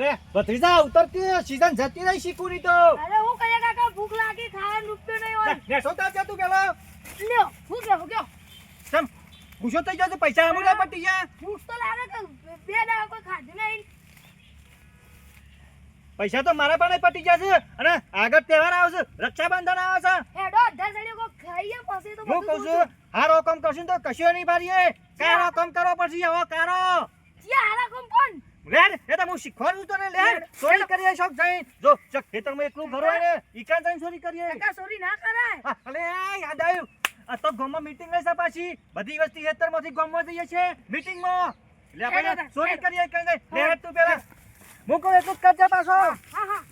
લે ભત્રીજા ઉતરતી સીઝન જતી રહી શીખુની તો. અરે હું કહે કાકા ભૂખ લાગી ખાવાનું રૂપિયો નહીં હોય. ને સોતા છે તું કેલો લ્યો હું કે હું કે સમ ગુસ્સો થઈ જશે પૈસા પટી ગયા. ભૂખ તો લાગે કે બે દાડા કોઈ ખાધું નહીં. પૈસા તો મારા પણ પટી જશે અને આગળ તહેવાર આવશે રક્ષાબંધન આવે છે હેડો અઢાર સડીઓ કોઈ ખાઈએ પછી તો હું કહું છું હારો કામ કરશું તો કશું નહીં પાડીએ. કારો કામ કરવો પડશે હવે કારો. જી હારા કોમ કોણ લેડ એ તો હું શીખવાડું ને લેડ ચોરી કરીએ શોખ જઈ જો ચક ખેતરમાં એકલું ઘર હોય ને ઈકાન જઈ ચોરી કરીએ કાકા ચોરી ના કરાય. અલે યાદ આવ્યું. આ તો ગામમાં મીટિંગ હશે પાછી. બધી વસ્તી ખેતરમાંથી ગામમાં જઈએ છે મીટિંગમાં એટલે આપણે ચોરી. કરીએ કઈ નહીં. લેડ તું પેલા હું. કહું એટલું જ કરજે પાછો. હા હા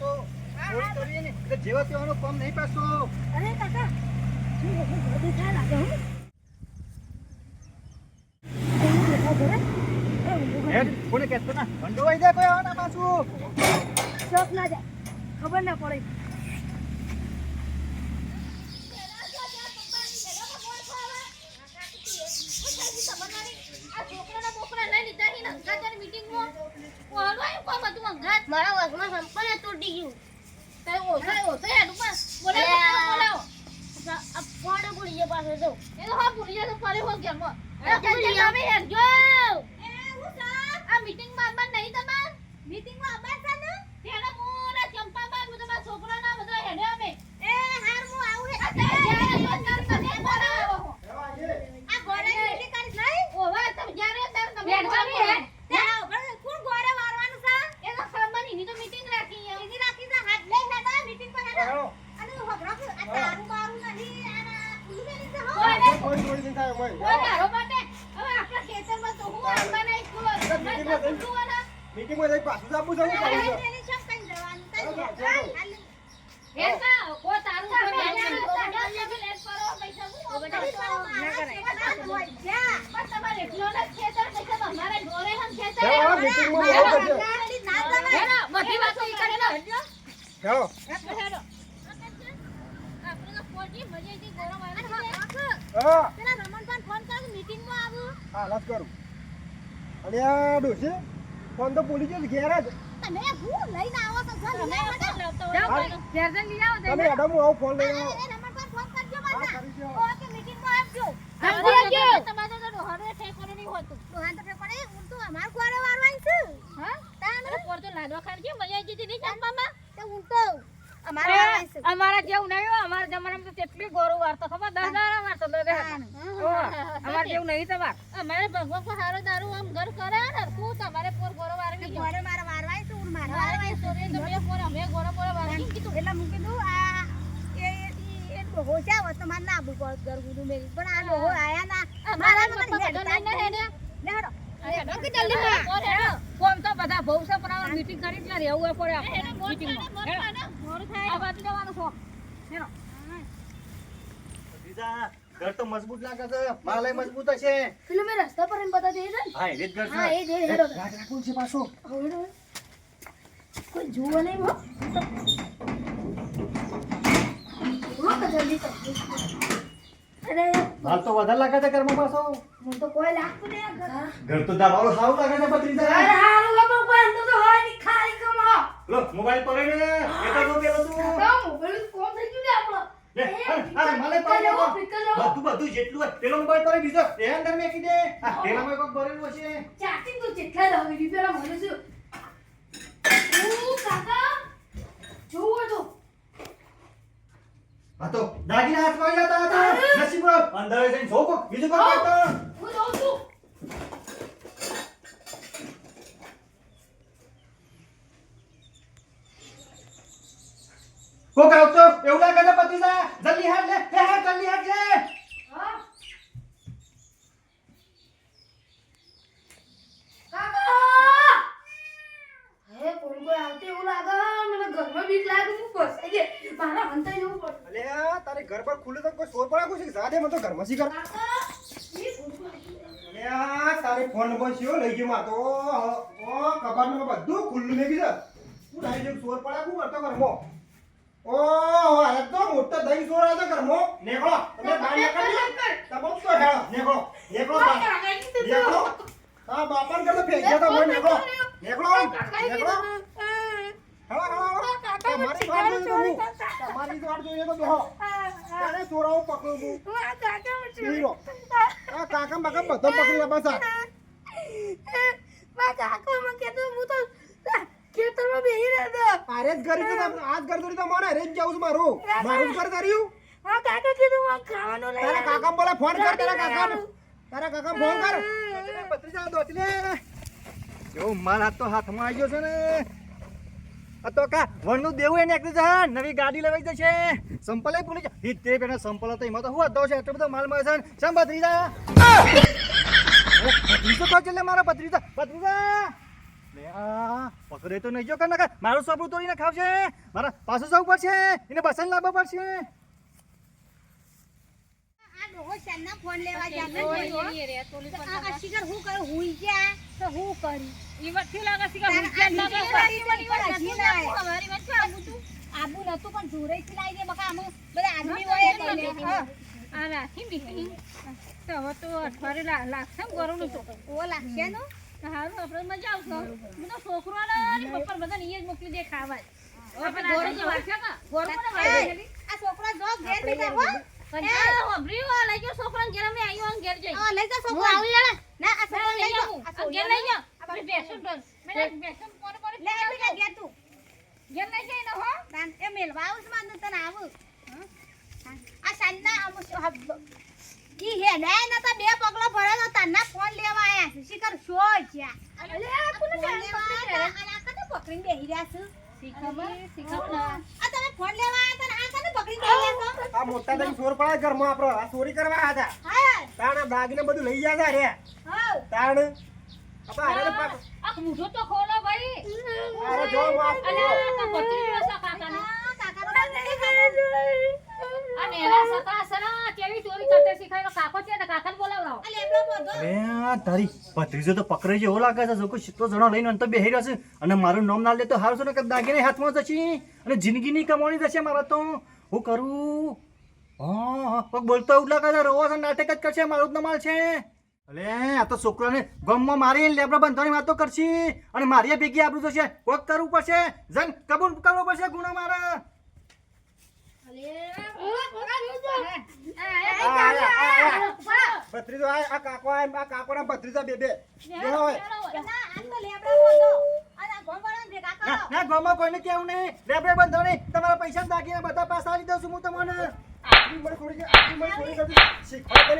તો. જેવા તેવાનો કામ નહીં પાછો. અરે કાકા કોને કહેતો ના ભંડોવાઈ દે કોઈ આવવાના પાછું. ચોક ના જાય. ખબર ના પડે. મારા વર્ગમાં સંપૂર્ણ તૂટી ગયું. આ ભૂલી નહીં પાછો તો એ હાર હું આવું રે આ ગોળે મીઠી કરી લઈ ત્યાં પણ કોણ ગોળે મારવાનું છે એની રાખી છે હાથ લઈ હેડા મીટિંગ પર હેડા અને હગરો આ તારું મારું નહીં આના ખુલ્લું નહીં છે હો મીટિંગમાં જઈ પાછું જવું પડે એની તો હા હા કરું અને આ ડોશી ફોન તો ભૂલી ગયો છે ઘેર જ. તમે એડમ હું આવું ફોન લઈને આવું. અમારા જેવું નહીં હો. અમારા જમાનામાં તો કેટલી ગોરું વારતો ખબર દસ દાડા વારતો દાડા. અમારે જેવું નહીં તમાર અમારે ભગવાન કોઈ હારો દારૂ આમ ઘર કરે ને તું તમારે પોર ગોરો વારવી મારા વારવાય સોરી તો તમે પોર અમે ગોરો પોરો વારવી કીધું. એટલે હું કીધું આ એ એ- ડોહો જાવ તો મારે ના બુ પડત ઘર ગુડું મેરી પણ આ ડોહો આયા ના મારા પપ્પા મને બધા ને હેડે. લે હેડો. હેડો કે જલ્દી માં. હેડો. કોમ તો બધા બહુ પર પણ કરી એટલે રહેવું પડે આપણે. હેડો. આ બાજુ જવાનું છો. હેડો. ભત્રીજા, ઘર તો મજબૂત લાગે છે. માલય મજબૂત હશે. પેલું મેં રસ્તા પર એને બતાવી દે છે હા એ જ ઘર હા એ જ હેડો રાગ રાખવું છે પાછું. હેડો. કોઈ જુઓ નહીં હો. હો જલ્દી અરે. હાલ તો વધારે લાગે છે ઘરમાં પાછો. હું તો કોઈ લાગતું નહીં ઘર. ઘર તો દાબાળું સારું લાગે છે અરે ભત્રીજા હારું કોઈ અંદર તો હોય નહીં ખાલી કમો લો મોબાઈલ પડે ને એ તો પેલો તું થઈ ગયું ને આપણો. બધું બધું જેટલું પેલો મોબાઈલ બીજો અંદર મેકી દે આ પેલામાં કોઈક ભરેલું હશે. ચાર્જિંગ તો જેટલા જ હવે રીપેરા મળે છે ઓ કાકા જોવો તો. હા તો દાગીના હાથમાં જતા હતા નસીબ. અંદર જઈને જોકો બીજું કોણ કરતો હું જોઉં છું કોક આવતો? એવું લાગે છે પતિજા જલ્દી હાથ લે. લે હાથ જલ્દી હાથ લે. હા. કાકા! હે કોણ કોઈ આવતું એવું લાગે? મને ઘરમાં બીક લાગે હું ફસાઈ ગઈ મારા હંતાઈ જવું પડે. અલે તારે ઘર પર ખુલ્લું તો કોઈ સોર પડા કુછ જાદે? મને તો ઘરમાં સી કર કાકા તારે ફોન નંબર છે લઈ ગયો માં તો. ઓ કબાટમાં બધું ખુલ્લું મેં કીધું. હું લાઈ જો સોર પડા કુ કરતો ઘરમાં. ઓ આ તો મોટો દહીં સોરા તો છે ઘરમાં. નીકળો. તમે બહાર નીકળજો. તમે તો હેળો? નીકળો. નીકળો. નીકળો. હા, બાપાને કરતા ભેગ્યા તો હોય, નીકળો. નીકળો. નીકળો. હેળો, હેળો. તમારી વાત જોઈએ તો હું. તમારી વાત જોઈએ તો બેહો. ત્યારે સોરાઓ પકડું હું. પીરો. આ કાકા બકા બધો પકડી લે બસ આ. આરે તો હું તો તમે- જ ઘર દોરી તો મારે હારે જ જાઉં છું મારું. મારું જ ઘર ધર્યું. તારા કાકા બોલે ફોન કર તારા કાકા તારા કાકા ફોન કર. ભત્રીજા દોચલે જો માલ તો હાથમાં આવી ગયો છે ને. આ તો કા વણનું દેવું એને એકલી નવી ગાડી લેવાઈ જશે. સંપલે ભૂલી જા. હિત તે પેલા સંપલ હતો એમાં તો હું હતો છે? એટલો બધો માલ મળે છે ને. શેમ ભત્રીજા તો છે લે મારા પત્રીજા ભત્રીજા લે આ પકડે તો નહીં જો કર નાખે મારું સોપડું તોડીને ખાવશે મારા પાછું જવું પડશે. એને બસન લાવવા પડશે. ફોન લેવા ઓય, જતો ઓય, ઓય, રે, તોલી પર આ શિખર હું કરું? હુઈ ગયા? તો હું કરી? ઈ વખતે લાગે છે કે હું ક્યાં લાગે. આબુ નતું પણ જોરે લાવી દે બકા આમ. બધા આદમી હોય એટલે આ રાખી બીજી. તો હવે તો અઠવાડિયે લાગશે ને ગોળનું તો. ઓ લાગશે નો હારું આપણે મજા આવશે. બધો છોકરોને ને પપ્પા બધાને ઈ જ મોકલી દે ખાવા. તો છોકરો છોકરો છોકરો તો. તું મેલવા આવું તને આવું? આ સાંજના આમ હે? ઈ હેડાય નતા બે પગલો ભરે તો તને ફોન લેવા આયા છે. શિખર શો જ્યાં અલે આ કોને લેવા આયા તા? આ કને પકડીને બેહી રહ્યા છો? શીખવી, શીખવના. આ તમે ફોન લેવા આયા તા ને આ કને પકડીને બેહી રહ્યા છો? આ મોટા દહીં ચોર પડે ઘરમાં આપણો. આ ચોરી કરવા આવ્યા હતા હા. તાણ દાગીને બધું લઈ ગયા હતા રે. હા. તાણ. હારે તો પાક- આ મૂઠો તો ખોલો ભાઈ. અરે જો માફ અલે આ તો ભત્રીજો છે કાકાનો. આ કાકાનો નામ નથી આ નેના સકરા સરા કેવી ચોરી કરતે શીખાયનો કાકો છે ને કાકાને બોલાવડાવો. આ લેબડો બધો લે આ તારી ભત્રીજો તો પકડાઈ જેવો લાગે છે, જો કોઈ સિત્તો જણો લઈને અંતર બેહી રહ્યો છે. અને મારું નામ ના લે તો હારું છે ને દાગીને હાથમાં જશે. અને જિંદગીની કમાણી જશે મારા તો. હું કરું? હા પગ બોલતો એવું લાગે છે, રોવા છે, નાટક જ કરશે, મારું જ નમાલ છે. અલે, આ તો છોકરાને ગમમાં મારી લેબડા બંધવાની વાતો કરશે. અને મારી ભેગી આપણું થશે કોક કરવું પડશે. જન, કબૂલ કરવો પડશે ગુનો મારા. ભત્રીજો આ કાકો આ ભત્રીજા બે બે ના બધો ગામમાં કોઈને કેવું નહીં લેબડા નહીં તમારા પૈસા દાગીને બધા પાછા આવી દઉં છું હું તમને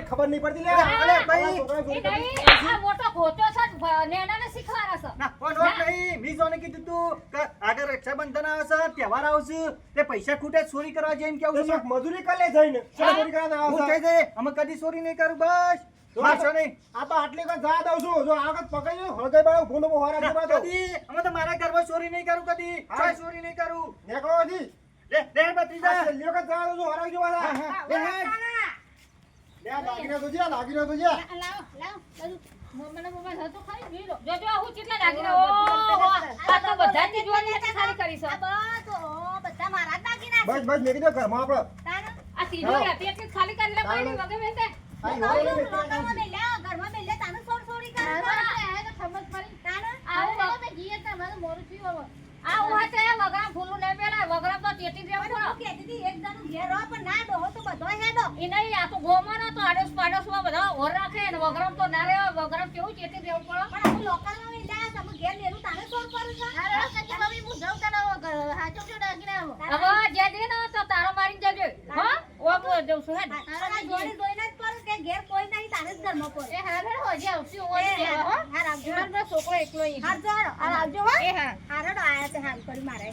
ખબર નહીં પડતી લે ભાઈ. મોટો ખોટો છે ને નેનાને છે. ના પણ વાત નહીં મી જોને કીધું તું કે આગળ રક્ષાબંધન આવશે તહેવાર આવશે તે પૈસા ખૂટે ચોરી કરવા જાય એમ કેવું છે મજૂરી કરી જઈને ચોરી કરવા હું આવશે. કહી દે અમે કદી ચોરી નહીં કરું બસ મારશો નહીં આ આટલી વખત જા દઉં છું જો આ પકડી હળગાઈ બાળો ફોન હોરા ના, દેવા દો. કદી અમે તો મારા ઘરમાં ચોરી નહીં કરું કદી હા. ચોરી નહીં કરું નીકળો હજી. લે લે આ ભત્રીજા છેલ્લી જા દઉં છું હરાઈ જવા હા, દે. હા. લે, લે આ દાગીના તો જ્યાં, દાગીના તો જ્યાં. લાવો લાવો બધું મોબાઈલ હતો ખરી? જોઈ લો. જોજો હું કેટલા દાગીના ઓહો, આ તો બધાની જોવાની હતી ખાલી કરી આ બધું ઓ, બધા મારા જ દાગીના બસ બસ મેકી દો ઘરમાં આપણો આ હતી એટલી જ ખાલી કરી લે ભાઈ વગે મેં તે. આ હું હોરા કહું લઈ છું, બેઠા લોકોમાં મેલ્યા, ઘરમાં મેલ્યા, તાને સોર સોરી કરે. તાને? આવું વગ- આ છે વગરા ફૂલું નહીં પેલા વગરા તો હું. એક જણું ઘેર પણ ના ડોહો તો બધો હેડો. એ નહીં આ તો ગોમાં ના તો પાડોશમાં બધા ઓર રાખે ને વગરામ તો ના રહે વગરામ કેવું પણ તમે ઘેર તાને સોર કરું છો? હવે જે દે ને તો તારો મારી જજો હા ઓ જઉં છું હેડ તારા જોડે જોઈને જ પડું કે ઘેર કોઈ નહીં, તારે જ ઘરમાં પડું. એ હારે હોજે ઓય હો મારો છોકરો એકલો હારો, આવજો હો. એ હા હારડો આયા છે હાલ કરી મારે.